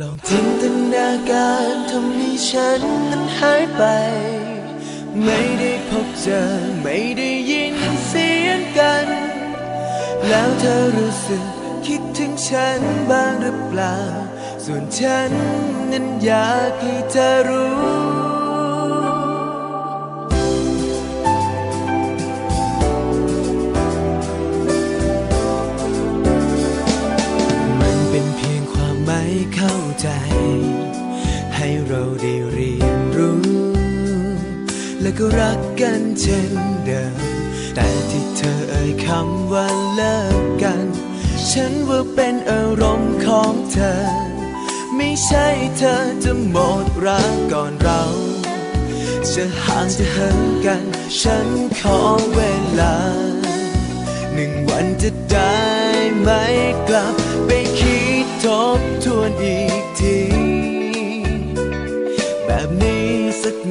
ลองจินตนาการทำให้ฉันนั้นหายไป ไม่ได้พบเจอไม่ได้ยินเสียงกัน แล้วเธอรู้สึกคิดถึงฉันบ้างหรือเปล่า ส่วนฉันนั้นอยากให้เธอรู้ เข้าใจ ให้เราได้เรียนรู้ และก็รักกันเช่นเดิม แต่ที่เธอเอ่ยคำว่าเลิกกัน ฉันว่าเป็นอารมณ์ของเธอ ไม่ใช่เธอจะหมดรักก่อนเรา จะห่างจะเหินกัน ฉันขอเวลา หนึ่งวันจะได้ไหมกลับ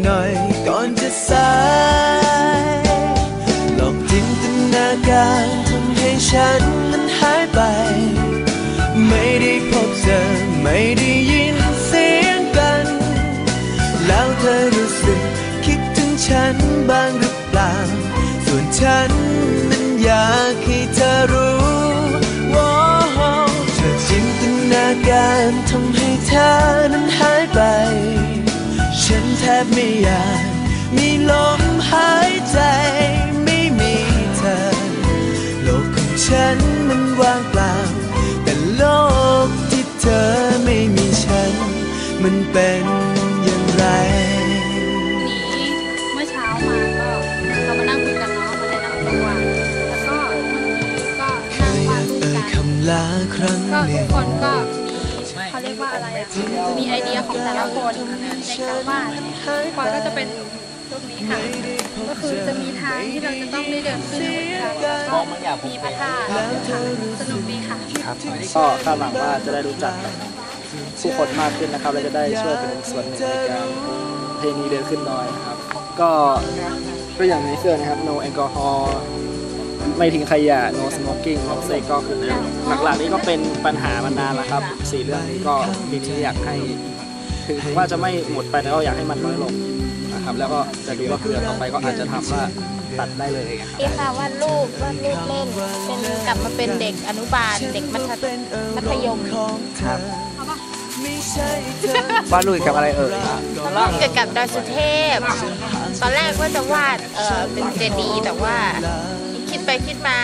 หน่อยก่อนจะสายลองจินตนาการทำให้ฉันนั้นหายไป ไม่ได้พบเจอไม่ได้ยินเสียงกัน แล้วเธอรู้สึกคิดถึงฉันบ้างหรือเปล่า ส่วนฉันนั้นอยากให้เธอรู้ว่าเธอจินตนาการทำให้ ฉันแทบไม่อยาก มีลมหายใจไม่มีเธอ โลกของฉันมันว่างเปล่า แต่โลกที่เธอไม่มีฉัน มันเป็นอย่างไรนี้เมื่อเช้ามาก็เรามานั่งคุยกันเนาะมาแนะนำตัวแล้วก็ก็เคนั่งยอวาดยากรูปเอ่ยกันคำลาครั้งก็หทุนึ่กง คนก็มีเขาเรียก ว่าอะไรอะมีไอเดียของแต่ละคนในการวาดปอยก็จะเป็นรูปนี้ค่ะ ก็คือจะมีทางที่เราจะต้องได้เดินขึ้นเหมือนกันก็มีพระธาตุค่ะสนุกดีค่ะครับก็คาดหวังว่าจะได้รู้จักผู้คนมากขึ้นนะครับและจะได้ช่วยเป็นส่วนหนึ่งในการเพลงนี้เดินขึ้นดอยครับ ก็ก็อย่างในเสื้อนะครับ no alcohol ไม่ทิ้งขยะ no smoking no sex ก็คือหลักๆนี้ก็เป็นปัญหามานานแล้วครับสี่เรื่องนี้ก็ปีนี้อยากให้ถึงว่าจะไม่หมดไปแต่ก็อยากให้มันน้อยลงนะครับแล้วก็จะดูว่าเพื่อต่อไปก็อาจจะทำว่าตัดได้เลยครับนี่ค่ะวาดรูปวาดรูปเล่นเป็นกลับมาเป็นเด็กอนุบาลเด็กมัธมัธยมครับไม่ใช่เธอวาดรูปกับอะไรเอ่ยเกี่ยวกับดอยสุเทพ ตอนแรกว่าจะวาดเออเป็นเจดีย์แต่ว่า คิดไปคิดมา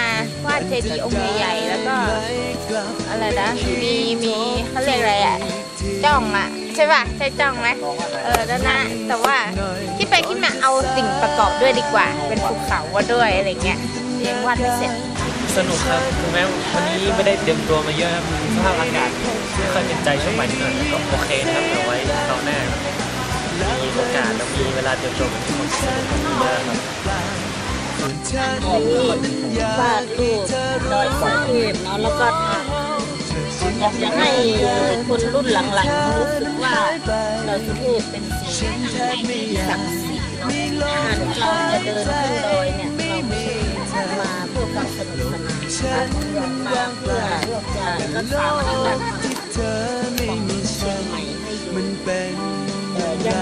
วาดเจดีย์องค์ใหญ่ๆแล้วก็อะไรนะมีมีเขาเรียกอะไรอะจ้องอะใช่ป่ะใช่จ้องไหมเออแล้วนะแต่ว่าคิดไปคิดมาเอาสิ่งประกอบด้วยดีกว่า เป็นภูเขาว่าด้วยอะไรเงี้ยยังวาดไม่เสร็จสนุกครับถึงแม้วันนี้ไม่ได้เตรียมตัวมาเยอะครับสภาพอากาศไม่ค่อยเป็นใจช่วงบ่ายนิดหน่อยก็โอเคนะครับเดี๋ยวไว้คราวหน้ามีโอกาสแล้วมีเวลาเตรียมตัวกันทุกคนสนุกเยอะครับ วาดรูปดอยสุเทพเนาะแล้วก็อยากจะให้คนรุ่นหลังๆรู้สึกว่าดอยสุเทพเป็นสิ่งที่ศักดิ์สิทธิ์เนาะการเราจะเดินขึ้นดอยเนี่ยเราไม่ใช่มาเพื่อความสนุกสนานมาเพื่อจะรักษาวัฒนธรรมของเชียงใหม่ให้อยู่มันเป็นยั่งยื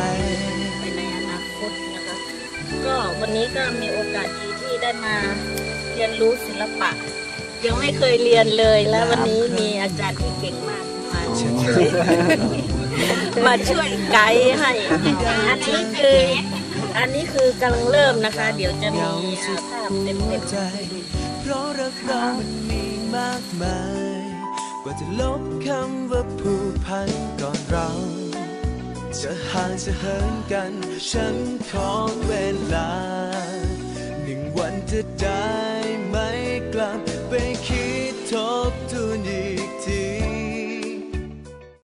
นไปในอนาคตนะคะ ก็วันนี้ก็มีโอกาสดีที่ได้มาเรียนรู้ศิลปะ ยังไม่เคยเรียนเลยแล้ววันนี้มีอาจารย์ที่เก่งมากมาช่วยมาช่วยไกด์ให้อันนี้คืออันนี้คือกำลังเริ่มนะคะ เดี๋ยวจะมีภาพเต็มใจเพราะรักเรามันมีมากมาย กว่าจะลบคำว่าผูกพันก่อนเรา จะห่างจะเหินกัน ฉันขอเวลา หนึ่งวันจะได้